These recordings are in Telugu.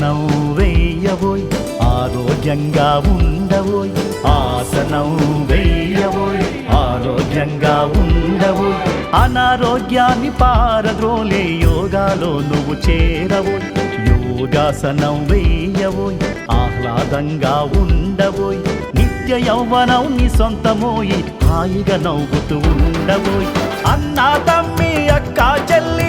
ఆసనం వేయబోయ్ ఆరోగ్యంగా ఉండబోయ్ ఆసనం వేయబోయ్ ఆరోగ్యంగా ఉండబోయ్ అనారోగ్యాన్ని పారద్రోలే యోగాలో నువ్వు చేరబోయ్ యోగాసనం వేయబోయ్ ఆహ్లాదంగా ఉండబోయ్ నిత్య యౌవనం నీ సొంతమోయి హాయిగా నవ్వుతూ ఉండబోయ్. అన్నా తమ్మి అక్క చెల్లి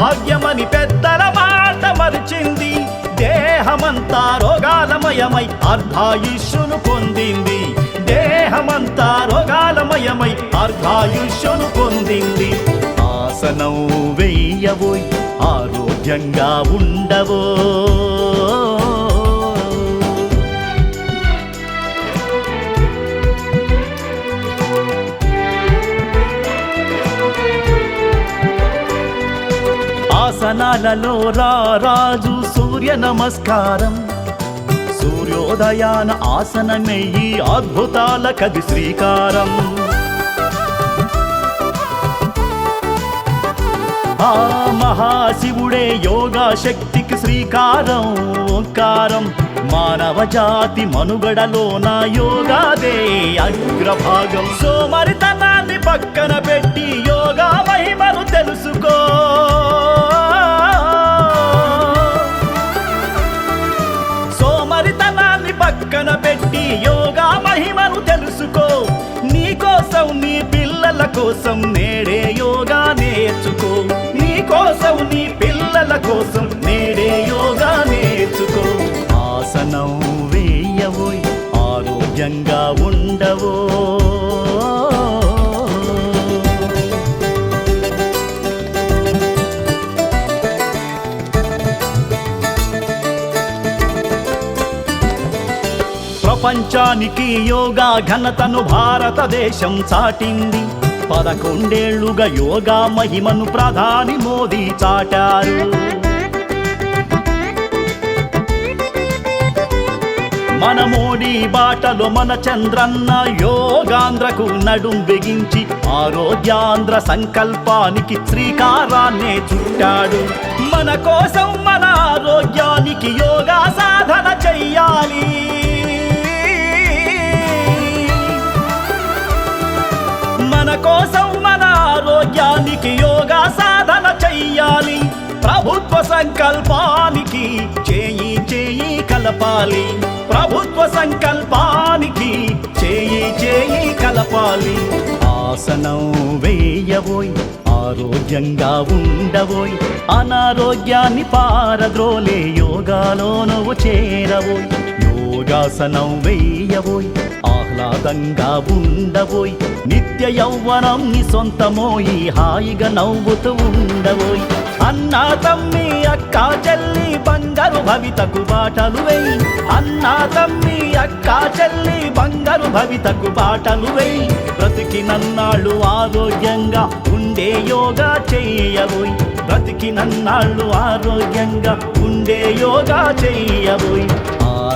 భాగ్యమని పెద్దల మాట మరిచింది. దేహమంతా రోగాలమయమై అర్ధాయుష్యును పొందింది. దేహమంతా రోగాలమయమై అర్ధాయుష్యును పొందింది. ఆసనం వెయ్యవోయ్ ఆరోగ్యంగా ఉండవో ఆసనాలలో రాజు సూర్య నమస్కారం. సూర్యోదయాన ఆసనమే ఈ అద్భుతాల కది శ్రీకారం. ఆ మహాశివుడే యోగా శక్తికి శ్రీకారం. ఓంకారం మానవ జాతి మనుగడలో నా యోగాదే అగ్రభాగం. సోమరితనాన్ని పక్కన పెట్టి యోగా మహిమను తెలుసుకో. కోసం నేడే యోగా నేర్చుకో. నీ కోసం నీ పిల్లల కోసం నేడే యోగా నేర్చుకో. ఆసనం వేయవో ఆరోగ్యంగా ఉండవో ప్రపంచానికి యోగా ఘనతను భారతదేశం చాటింది. పదకొండేళ్ళుగా యోగా మహిమను ప్రధాని మోదీ చాటారు. మన మోడీ బాటలో మన చంద్రన్న యోగాంధ్రకు నడుం బిగించి ఆరోగ్యాంధ్ర సంకల్పానికి శ్రీకారాన్నే చుట్టాడు. మన కోసం మన ఆరోగ్యానికి యోగా ఆరోగ్యానికి యోగా సాధన చెయ్యాలి. ప్రభుత్వ సంకల్పానికి చేయి చేయి కలపాలి. ప్రభుత్వ సంకల్పానికి చేయి చేయి కలపాలి. ఆసనం వేయబోయి ఆరోగ్యంగా ఉండబోయి అనారోగ్యాన్ని పారద్రోలే యోగాలో నువ్వు చేరబోయి. యోగాసనం వేయబోయ్ ఆహ్లాదంగా ఉండబోయ్ నిత్య యౌవనం నీ సొంతమోయి హాయిగా నవ్వుతూ ఉండబోయ్. అన్నా తమ్మి అక్క చెల్లి బంగారు భవితకు బాటలు వేయి. అన్నా తమ్మి అక్క చెల్లి బంగారు భవితకు బాటలు వేయి. బ్రతికి నన్నాళ్ళు ఆరోగ్యంగా ఉండే యోగా చేయబోయ్. బ్రతికి నన్నాళ్ళు ఆరోగ్యంగా ఉండే యోగా చేయబోయ్.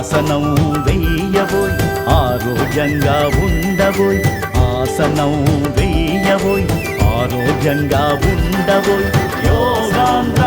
ఆసనం వేయబోయ్ ఆరోగ్యంగా ఉండబోయ్ ఆసనం వేయబోయ్ ఆరోగ్యంగా ఉండబోయ్. యోగాంధ్ర!